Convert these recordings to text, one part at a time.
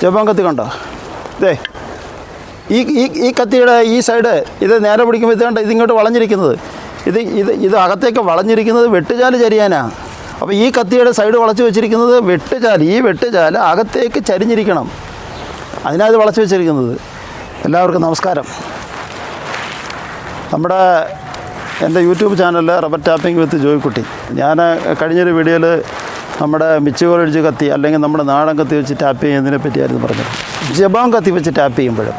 Japan കത്തി കണ്ടോ? ഇതേ ഈ ഈ ഈ കത്തിയുടെ ഈ സൈഡ് ഇത് നേരെ പിടിക്കുമ്പോൾ ഇത് കണ്ട? ഇതിങ്ങോട്ട് വളഞ്ഞിരിക്കുന്നത്. ഇത് ഇത് ഇത് അകത്തേക്ക് വളഞ്ഞിരിക്കുന്നത് വെട്ടുചാൽ ചരിയാനാണ് അപ്പോൾ ഈ കത്തിയുടെ സൈഡ് വളച്ച് വെച്ചിരിക്കുന്നത് വെട്ടുചാൽ ഈ വെട്ടുചാൽ അകത്തേക്ക് ചരിഞ്ഞിരിക്കണം. അതിനാണ് ഇത് വളച്ച് വെച്ചിരിക്കുന്നത്. എല്ലാവർക്കും നമസ്കാരം. നമ്മുടെ എന്റെ യൂട്യൂബ് ചാനലിൽ റബ്ബർ ടാപ്പിംഗ് വിത്ത് ജോയിക്കുട്ടി. ഞാൻ കഴിഞ്ഞൊരു വീഡിയോയിൽ നമ്മുടെ മിച്ചുകോലൊഴിച്ച് കത്തി അല്ലെങ്കിൽ നമ്മുടെ നാടൻ കത്തി വെച്ച് ടാപ്പ് ചെയ്യുന്നതിനെ പറ്റിയായിരുന്നു പറഞ്ഞത്. ജബാം കത്തി വെച്ച് ടാപ്പ് ചെയ്യുമ്പോഴും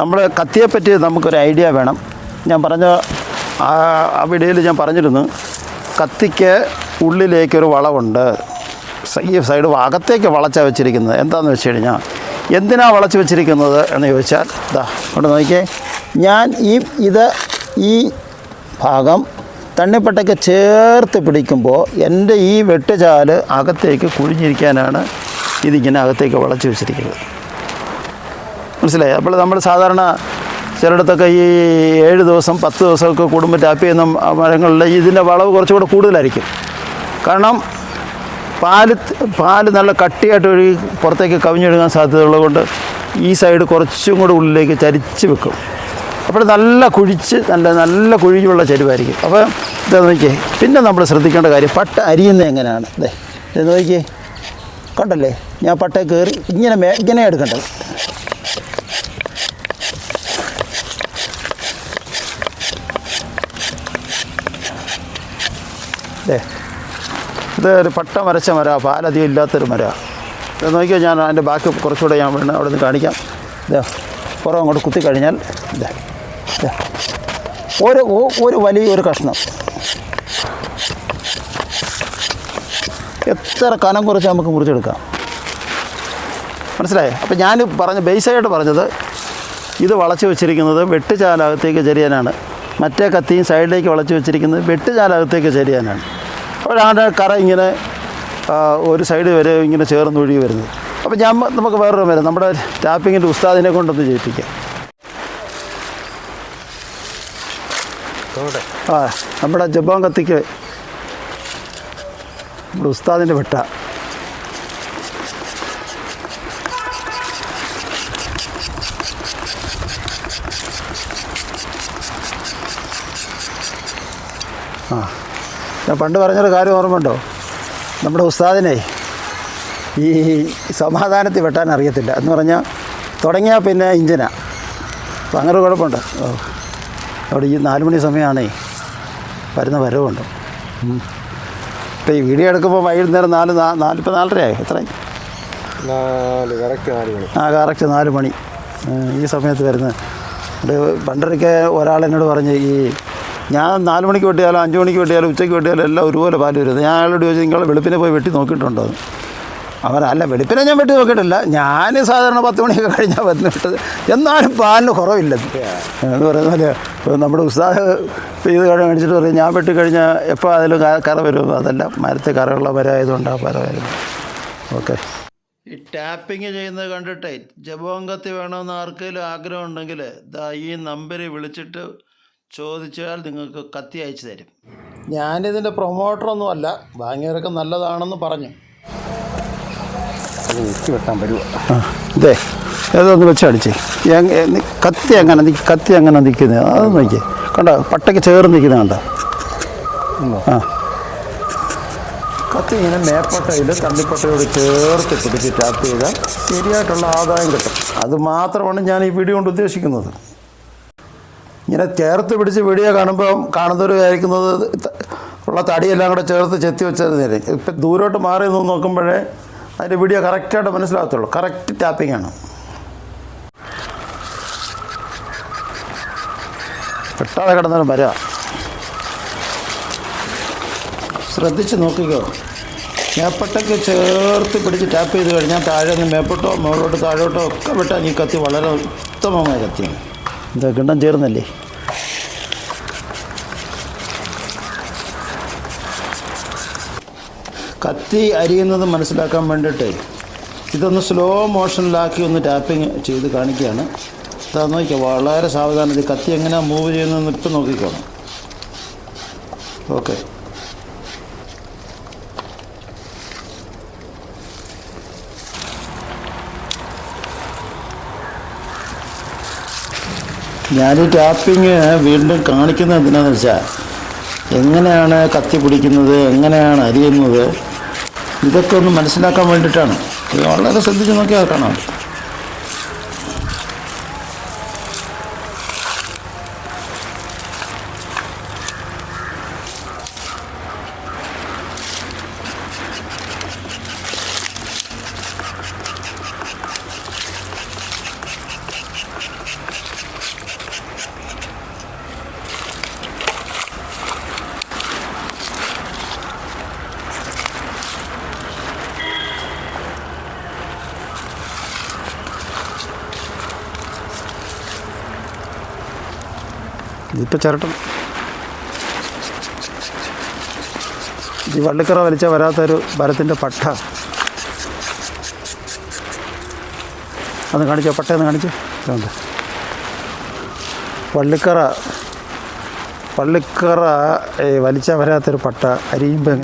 നമ്മൾ കത്തിയെപ്പറ്റി നമുക്കൊരു ഐഡിയ വേണം. ഞാൻ പറഞ്ഞ ആ വീഡിയോയിൽ ഞാൻ പറഞ്ഞിരുന്നു കത്തിക്ക് ഉള്ളിലേക്കൊരു വളവുണ്ട്. ഈ സൈഡ് അകത്തേക്ക് വളച്ച വെച്ചിരിക്കുന്നത്. എന്താണെന്ന് വെച്ച് കഴിഞ്ഞാൽ എന്തിനാണ് വളച്ച് വെച്ചിരിക്കുന്നത് എന്ന് ചോദിച്ചാൽ ഇതാ കൊണ്ട് നോക്കിയേ. ഞാൻ ഈ ഇത് ഈ ഭാഗം തണ്ണിപ്പട്ടയ്ക്ക് ചേർത്ത് പിടിക്കുമ്പോൾ എന്റെ ഈ വെട്ടുചാൽ അകത്തേക്ക് കുഴിഞ്ഞിരിക്കാനാണ് ഇതിങ്ങനെ അകത്തേക്ക് വളച്ച് വെച്ചിരിക്കുന്നത്. മനസ്സിലായി? അപ്പോൾ നമ്മൾ സാധാരണ ചിലയിടത്തൊക്കെ ഈ ഏഴ് ദിവസം പത്ത് ദിവസമൊക്കെ കൂടുമ്പോൾ ടാപ്പ് ചെയ്യുന്ന മരങ്ങളിൽ ഇതിന്റെ വളവ് കുറച്ചുകൂടെ കൂടുതലായിരിക്കും. കാരണം പാൽ പാൽ നല്ല കട്ടിയായിട്ട് ഒഴുകി പുറത്തേക്ക് കവിഞ്ഞൊഴുകാൻ സാധ്യതയുള്ളതുകൊണ്ട് ഈ സൈഡ് കുറച്ചും കൂടെ ഉള്ളിലേക്ക് ചരിച്ച് വെക്കും. അപ്പോൾ നല്ല കുഴിച്ച് നല്ല നല്ല കുഴിയുള്ള ചരിവായിരിക്കും. അപ്പോൾ ഇത് നോക്കിയേ. പിന്നെ നമ്മൾ ശ്രദ്ധിക്കേണ്ട കാര്യം പട്ട അരിയുന്നത് എങ്ങനെയാണ്? ഇതേ ഇത് നോക്കിയേ. കണ്ടല്ലേ? ഞാൻ പട്ട കയറി ഇങ്ങനെ മേ ഇങ്ങനെ എടുക്കേണ്ടത് ദേ ഇത് ഒരു പട്ട മരച്ച മരമാണ് പാലധികം ഇല്ലാത്തൊരു മരമാണ് ഇത് നോക്കിയാൽ ഞാൻ അതിന്റെ ബാക്കി കുറച്ചുകൂടെ ഞാൻ അവിടെ നിന്ന് കാണിക്കാം. ഇതാ പുറം അങ്ങോട്ട് കുത്തി കഴിഞ്ഞാൽ ഇതാ ഒരു ഒരു വലിയൊരു കഷ്ണം. എത്ര കനം കുറച്ച് നമുക്ക് മുറിച്ചെടുക്കാം. മനസ്സിലായോ? അപ്പോൾ ഞാൻ പറഞ്ഞ ബേസായിട്ട് പറഞ്ഞത് ഇത് വളച്ച് വെച്ചിരിക്കുന്നത് വെട്ടുചാലകത്തേക്ക് ചെരിയാനാണ്. മറ്റേ കത്തിയും സൈഡിലേക്ക് വളച്ച് വെച്ചിരിക്കുന്നത് വെട്ടുചാലകത്തേക്ക് ചെരിയാനാണ്. അപ്പോഴാണ് കറ ഇങ്ങനെ ഒരു സൈഡ് വരെ ഇങ്ങനെ ചേർന്ന് ഒഴുകി വരുന്നത്. അപ്പോൾ ഞാൻ നമുക്ക് വേറൊരു വരാം നമ്മുടെ ടാപ്പിങ്ങിന്റെ ഉസ്താദിനെ കൊണ്ടൊന്ന് ചെയ്യിപ്പിക്കാം ആ നമ്മുടെ ജപ്പാൻ കത്തിക്ക്. നമ്മുടെ ഉസ്താദിന്റെ വെട്ട. ആ ഞാൻ പണ്ട് പറഞ്ഞൊരു കാര്യം ഓർമ്മയുണ്ടോ? നമ്മുടെ ഉസ്താദിനെ ഈ സമാധാനത്തിൽ വെട്ടാൻ അറിയത്തില്ല. എന്ന് പറഞ്ഞാൽ തുടങ്ങിയാൽ പിന്നെ ഇഞ്ചിനാണ് അപ്പോൾ അങ്ങനെ കുഴപ്പമുണ്ട്. ഓ. അവിടെ ഈ നാല് മണി സമയമാണേ വരുന്ന വരവുണ്ട്. ഇപ്പം ഈ വീഡിയോ എടുക്കുമ്പോൾ വൈകുന്നേരം നാല് നാല് ഇപ്പം നാലരയായി എത്രയായി ആ കറക്റ്റ് നാല് മണി. ഈ സമയത്ത് വരുന്നത്. അത് പണ്ടൊരിക്കൽ ഒരാൾ എന്നോട് പറഞ്ഞ് ഈ ഞാൻ നാല് മണിക്ക് വെട്ടിയാലും അഞ്ച് മണിക്ക് വെട്ടിയാലും ഉച്ചയ്ക്ക് വെട്ടിയാലും എല്ലാം ഒരുപോലെ പാൽ വരുന്നത്. ഞാൻ അയാളോട് ചോദിച്ചു നിങ്ങൾ വെളുപ്പിനെ പോയി വെട്ടി നോക്കിയിട്ടുണ്ടോ? അവൻ അല്ല വെളുപ്പിനെ ഞാൻ വെട്ടി നോക്കിയിട്ടില്ല. ഞാൻ സാധാരണ പത്ത് മണിയൊക്കെ കഴിഞ്ഞാൽ വന്ന് വിട്ടത് എന്നാലും പാലിന് കുറവില്ല. എന്ന് പറയുന്നത് ഇപ്പോൾ നമ്മുടെ ഉസ്താദ് ചെയ്ത് ഇത് കഴിഞ്ഞ് മേടിച്ചിട്ട് പറയും ഞാൻ വെട്ടി കഴിഞ്ഞാൽ എപ്പോൾ അതിലും കറ വരും. അതല്ല മരത്തിൽ കറയുള്ള മരമായതുകൊണ്ട് ആ പര വരുന്നത് ഓക്കെ. ഈ ടാപ്പിംഗ് ചെയ്യുന്നത് കണ്ടിട്ടേ ജപോങ്കത്തി വേണമെന്ന് ആർക്കെങ്കിലും ആഗ്രഹം ഉണ്ടെങ്കിൽ ദാ ഈ നമ്പറിൽ വിളിച്ചിട്ട് ചോദിച്ചാൽ നിങ്ങൾക്ക് കത്തി അയച്ചു തരും. ഞാനിതിന്റെ പ്രൊമോട്ടറൊന്നും അല്ല വാങ്ങിയവരൊക്കെ നല്ലതാണെന്ന് പറഞ്ഞു. അത് ഏതൊന്ന് വെച്ച് അടിച്ചേ. കത്തി അങ്ങനെ കത്തി അങ്ങനെ നിൽക്കുന്നത് അത് നോക്കിയേ. കണ്ടോ പട്ടയ്ക്ക് ചേർന്ന് നിൽക്കുന്നത് കണ്ടോ? ആ. കത്തി ഇങ്ങനെ മേപ്പട്ടയിൽ തള്ളിപ്പട്ടയോട് ചേർത്ത് പിടിച്ച് ടാപ്പ് ചെയ്താൽ ശരിയായിട്ടുള്ള ആദായം കിട്ടും. അത് മാത്രമാണ് ഞാൻ ഈ വീഡിയോ കൊണ്ട് ഉദ്ദേശിക്കുന്നത്. ഇങ്ങനെ ചേർത്ത് പിടിച്ച് വീഡിയോ കാണുമ്പോൾ കാണുന്നവർ വിചാരിക്കുന്നത് ഉള്ള തടിയെല്ലാം കൂടെ ചേർത്ത് ചെത്തി നേരെ ഇപ്പം ദൂരോട്ട് മാറി നിന്ന് നോക്കുമ്പോഴേ അതിന്റെ വീഡിയോ കറക്റ്റായിട്ട് മനസ്സിലാകത്തുള്ളൂ. കറക്റ്റ് ടാപ്പിംഗ് ആണ്. പെട്ടാതെ കിടന്നാലും വരാം. ശ്രദ്ധിച്ച് നോക്കിക്കോ. മേപ്പട്ടയ്ക്ക് ചേർത്ത് പിടിച്ച് ടാപ്പ് ചെയ്ത് കഴിഞ്ഞാൽ താഴെ നിന്ന് മേപ്പോട്ടോ മുകളിലോട്ട് താഴോട്ടോ ഒക്കെ വിട്ടാൽ ഈ കത്തി വളരെ ഉത്തമമായ കത്തിയാണ്. ഇത് കിണ്ണം ചേർന്നല്ലേ? കത്തി അരിയുന്നത് മനസ്സിലാക്കാൻ വേണ്ടിയിട്ട് ഇതൊന്ന് സ്ലോ മോഷനിലാക്കി ഒന്ന് ടാപ്പിംഗ് ചെയ്ത് കാണിക്കുകയാണ്. അതാ നോക്കിയാൽ വളരെ സാവധാനത്തിൽ കത്തി എങ്ങനെ മൂവ് ചെയ്യുന്നതെന്ന് ഇപ്പം നോക്കിക്കോണം. ഓക്കെ ഞാൻ ടാപ്പിങ് വീണ്ടും കാണിക്കുന്നത് എന്തിനാണെന്ന് വെച്ചാൽ എങ്ങനെയാണ് കത്തി പിടിക്കുന്നത് എങ്ങനെയാണ് അരിയുന്നത് ഇതൊക്കെ ഒന്ന് മനസ്സിലാക്കാൻ വേണ്ടിയിട്ടാണ്. വളരെ ശ്രദ്ധിച്ച് നോക്കിയാൽ കാണാം. ഇതിപ്പോൾ ചിരട്ടം. ഈ വള്ളിക്കറ വലിച്ചാൽ വരാത്തൊരു മരത്തിന്റെ പട്ട. അത് കാണിച്ചോ പട്ടയെന്ന് കാണിച്ചോ. ഇതുണ്ട്. വള്ളിക്കറ വള്ളിക്കറ വലിച്ചാൽ വലിച്ച വരാത്തൊരു പട്ട അരിയുമ്പോൾ